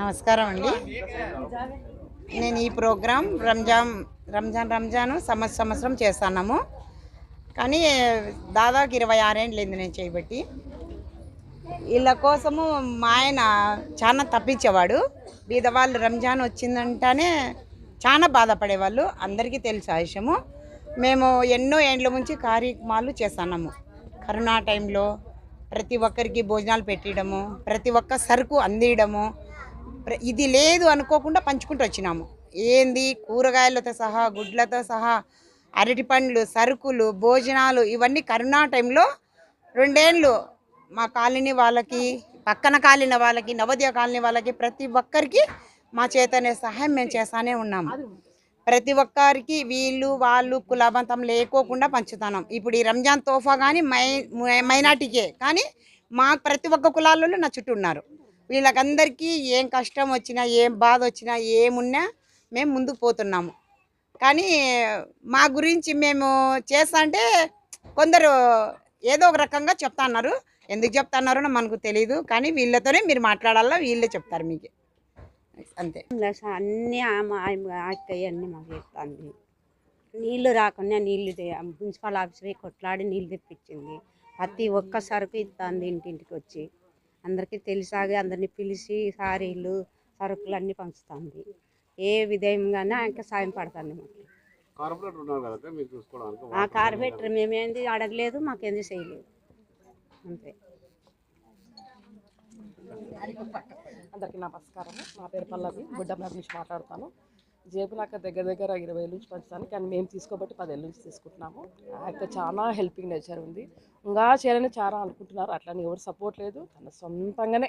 నమస్కారం అండి. నేను ఈ ప్రోగ్రాం రంజాన్ రంజాన్ రంజాన్ సంవత్సరం సంవత్సరం చేస్తున్నాము. కానీ దాదాపు ఇరవై ఆరేండ్లైంది నేను చేయబట్టి. వీళ్ళ కోసము మా ఆయన చాలా తప్పించేవాడు. బీదవాళ్ళు రంజాన్ వచ్చిందంటేనే చాలా బాధపడేవాళ్ళు. అందరికీ తెలుసు ఆ విషయము మేము ఎన్నో ఏండ్ల నుంచి కార్యక్రమాలు చేస్తున్నాము. కరోనా టైంలో ప్రతి ఒక్కరికి భోజనాలు పెట్టడము ప్రతి ఒక్క సరుకు అందియడము ఇది లేదు అనుకోకుండా పంచుకుంటూ వచ్చినాము. ఏంది? కూరగాయలతో సహా గుడ్లతో సహా అరటి పండ్లు సరుకులు భోజనాలు ఇవన్నీ కరోనా టైంలో రెండేళ్ళు మా కాలనీ వాళ్ళకి పక్కన కాలిన వాళ్ళకి నవోదయ కాలనీ వాళ్ళకి ప్రతి ఒక్కరికి మా చేతనే సహాయం మేము చేస్తానే ఉన్నాము ప్రతి ఒక్కరికి వీళ్ళు వాళ్ళు కులాబంతం లేకోకుండా పంచుతున్నాం ఇప్పుడు ఈ రంజాన్ తోఫా కానీ మై మైనార్టీకే. కానీ మా ప్రతి ఒక్క కులాలలో నా చుట్టూ ఉన్నారు. వీళ్ళకందరికీ ఏం కష్టం వచ్చినా ఏం బాధ వచ్చినా ఏమున్నా మేము ముందుకు పోతున్నాము. కానీ మా గురించి మేము చేస్తా అంటే కొందరు ఏదో ఒక రకంగా చెప్తా అన్నారు. ఎందుకు చెప్తున్నారో మనకు తెలియదు కానీ వీళ్ళతోనే మీరు మాట్లాడాలా వీళ్ళే చెప్తారు మీకు. అంతే. అన్నీ ఆమె అక్కయ్య అన్నీ మాకు చెప్తాంది. నీళ్ళు రాకుండా నీళ్ళు మున్సిపల్ ఆఫీస్ పోయి కొట్లాడి నీళ్ళు తెప్పించింది. ప్రతి ఒక్క సరుకు ఇస్తుంది ఇంటింటికి వచ్చి. అందరికీ తెలిసాగి అందరినీ పిలిచి సారీలు సరుకులు అన్నీ పంచుతుంది. ఏ విధంగానే ఆయనకి సాయం పడుతుంది మాకు. కార్పొరేటర్ ఉన్నారు కదా మీరు చూసుకోవడానికి ఆ కార్పొరేటర్ మేమేంది అడగలేదు మాకేంది చేయలేదు. అంతే. అందరికీ నమస్కారం. నా పేరు పల్లవి బుడ్డమ్మ నుంచి మాట్లాడతాను. జేబు నాకు దగ్గర దగ్గర ఇరవై ఏళ్ళ నుంచి పంచుతాను. కానీ మేము తీసుకోబట్టి పదేళ్ళ నుంచి తీసుకుంటున్నాము. అయితే చాలా హెల్పింగ్ నేచర్ ఉంది. ఇంకా చేయాలని చాలా అనుకుంటున్నారు. అట్లని ఎవరు సపోర్ట్ లేదు. తన సొంతంగానే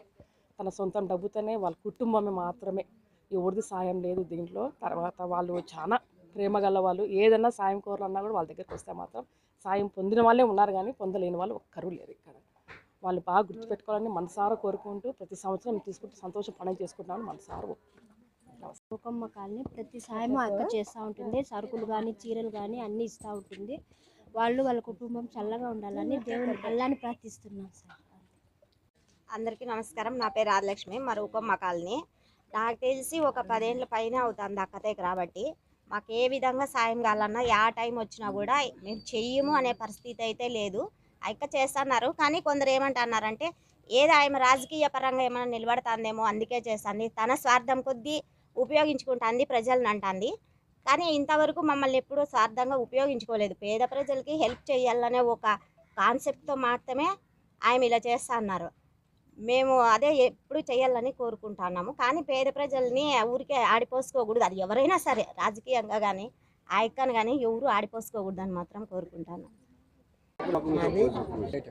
తన సొంతం డబ్బుతోనే వాళ్ళ కుటుంబమే మాత్రమే. ఎవరిది సాయం లేదు దీంట్లో. తర్వాత వాళ్ళు చాలా ప్రేమ గల వాళ్ళు ఏదన్నా సాయం కోరాలన్నా కూడా వాళ్ళ దగ్గరికి వస్తే మాత్రం సాయం పొందిన వాళ్ళే ఉన్నారు కానీ పొందలేని వాళ్ళు ఒక్కరూ లేరు ఇక్కడ. వాళ్ళు బాగా గుర్తుపెట్టుకోవాలని మనసారా కోరుకుంటూ ప్రతి సంవత్సరం తీసుకుంటూ సంతోషం పని చేసుకుంటున్నామని మనసారా కోకమ్మ కాలనీ ప్రతి సాయం అక్క చేస్తూ ఉంటుంది. సరుకులు కానీ చీరలు కానీ అన్నీ ఇస్తూ ఉంటుంది. వాళ్ళు వాళ్ళ కుటుంబం చల్లగా ఉండాలని దేవుని అల్లాని ప్రార్థిస్తున్నాం సార్. అందరికీ నమస్కారం. నా పేరు రాజలక్ష్మి. మరొకమ్మ కాలనీ. నాకు తెలిసి ఒక పదేళ్ళ పైన అవుతుంది అక్కతకి రాబట్టి మాకు ఏ విధంగా సాయం కావాలన్నా యా టైం వచ్చినా కూడా మేము చెయ్యము అనే పరిస్థితి అయితే లేదు. అక్క చేస్తున్నారు. కానీ కొందరు ఏమంటున్నారంటే ఏది ఆమె రాజకీయ పరంగా ఏమైనా నిలబడుతుందేమో అందుకే చేస్తుంది. తన స్వార్థం కొద్దీ ఉపయోగించుకుంటుంది ప్రజలను అంటుంది కానీ ఇంతవరకు మమ్మల్ని ఎప్పుడూ స్వార్థంగా ఉపయోగించుకోలేదు. పేద ప్రజలకి హెల్ప్ చేయాలనే ఒక కాన్సెప్ట్తో మాత్రమే ఆమె ఇలా చేస్తా అన్నారు. మేము అదే ఎప్పుడు చేయాలని కోరుకుంటున్నాము. కానీ పేద ప్రజల్ని ఊరికే ఆడిపోసుకోకూడదు. అది ఎవరైనా సరే రాజకీయంగా కానీ ఆ ఎక్కను కానీ ఎవరు ఆడిపోసుకోకూడదు అని మాత్రం కోరుకుంటాను అది నిమిషం.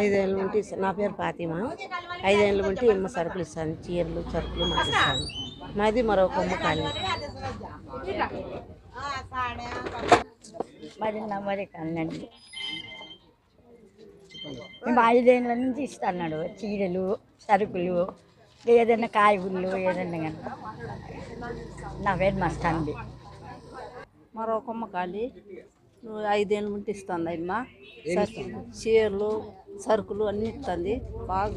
ఐదేళ్ళ నుండి ఇస్తాను నా పేరు ఫాతిమా. ఐదేళ్ళ నుండి ఎమ్మ సరుకులు ఇస్తాను. చీరలు సరుకులు మాకు ఇస్తాను. మాది మరో కొమ్మ కాలనీ. మరి నమ్మది కనండి మేము ఐదేళ్ళ నుంచి ఇస్తున్నాడు. చీరలు సరుకులు ఏదైనా కాయగూరలు ఏదైనా కానీ. నా పేరు మస్తాంది మరో కొమ్మ నువ్వు ఐదేళ్ళ నుండి ఇస్తుంది అమ్మ. చీరలు సరుకులు అన్నీ ఇస్తుంది. బాగా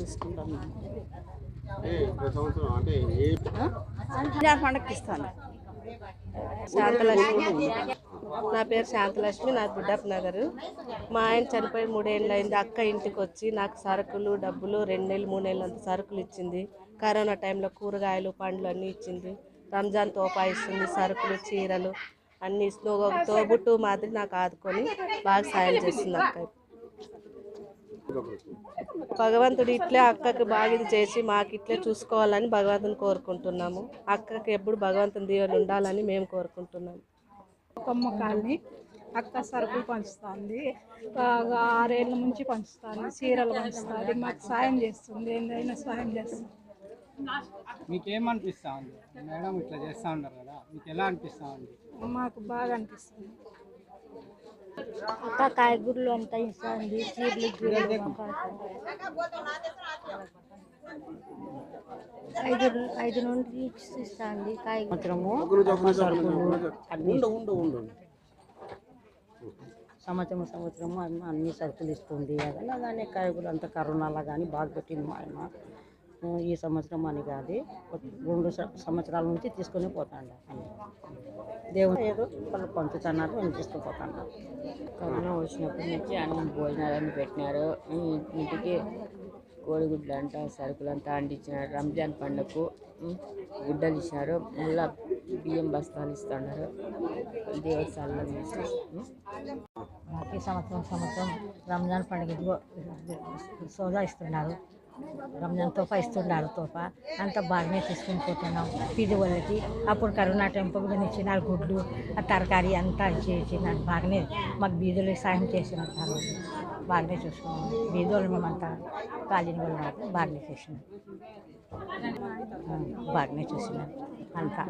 ఏ పండగకి ఇస్తాను శాంతలక్ష్మి. నా పేరు శాంతలక్ష్మి నా బుడ్డప్ప నగర్ మా ఆయన చనిపోయి మూడేళ్ళు అయింది. అక్క ఇంటికి వచ్చి నాకు సరుకులు డబ్బులు రెండు నెలలు మూడు నెలలు అంత సరుకులు ఇచ్చింది. కరోనా టైంలో కూరగాయలు పండ్లు అన్నీ ఇచ్చింది. రంజాన్ తోపా ఇస్తుంది సరుకులు చీరలు. అన్నీ ఒక తోబుట్టు మాదిరి నాకు ఆదుకొని బాగా సాయం చేస్తుంది అక్క. భగవంతుడు ఇట్లే అక్కకి బాగా ఇది చేసి మాకు ఇట్లే చూసుకోవాలని భగవంతుని కోరుకుంటున్నాము. అక్కకి ఎప్పుడు భగవంతుని దీవెన ఉండాలని మేము కోరుకుంటున్నాము. కొమ్మ కాలనీ అక్క సరుకులు పంచుతుంది. బాగా ఆరేళ్ళ నుంచి పంచుతుంది చీరలు పంచుతుంది మాకు సాయం చేస్తుంది ఏందైనా సాయం చేస్తుంది. మీకు ఏమనిపిస్తా ఉంది? మేడం ఇట్లా చేస్తూ ఉన్నారు కదా మీకు ఎలా అనిపిస్తా ఉంది? మాకు బాగా అనిపిస్తుంది. అక్క కాయగూరలు అంతా ఇస్తుంది చీరలు ఐదు ఐదు నుండి ఇస్తుంది సంవత్సరము ఉండు సంవత్సరం సంవత్సరం అన్ని- సరుకులు ఇస్తుంది. అదన్నా కానీ కాయగూరలు అంత కరోనాలో కానీ బాగా పెట్టింది మా ఆయన ఈ సంవత్సరం అని కాదు రెండు సంవత్సరాల నుంచి తీసుకొని పోతాండ దేవుడు ఏదో వాళ్ళు పంచుతున్నారు నేను తీసుకొని కరోనా వచ్చినప్పటి నుంచి అన్ని భోజనాలన్నీ పెట్టినారు. ఇంటికి కోడిగుడ్లు అంట సరుకులు అంతా రంజాన్ పండుగకు గుడ్డలు ఇచ్చినారు. మళ్ళా బియ్యం బస్తాలు ఇస్తున్నారు. దేవుడి సల్లం ఈ సంవత్సరం సంవత్సరం రంజాన్ పండుగ సోదా ఇస్తున్నారు. రంజాన్ తోఫా ఇస్తున్నారు తోఫా అంత బాగానే తీసుకుని పోతున్నాం. పీది వాళ్ళకి. అప్పుడు కరోనా టైంలో కూడా ఇచ్చినారు గుడ్లు ఆ తరకారీ అంతా ఇచ్చి ఇచ్చినారు బాగానే మాకు బీదులు సాయం చేసినారు తర్వాత బాగానే చూసుకున్నాం. బీదోళ్ళు మేమంతా కాలిన వాళ్ళు. బాగానే చేసినాం. బాగానే చూసినాం. అంతా.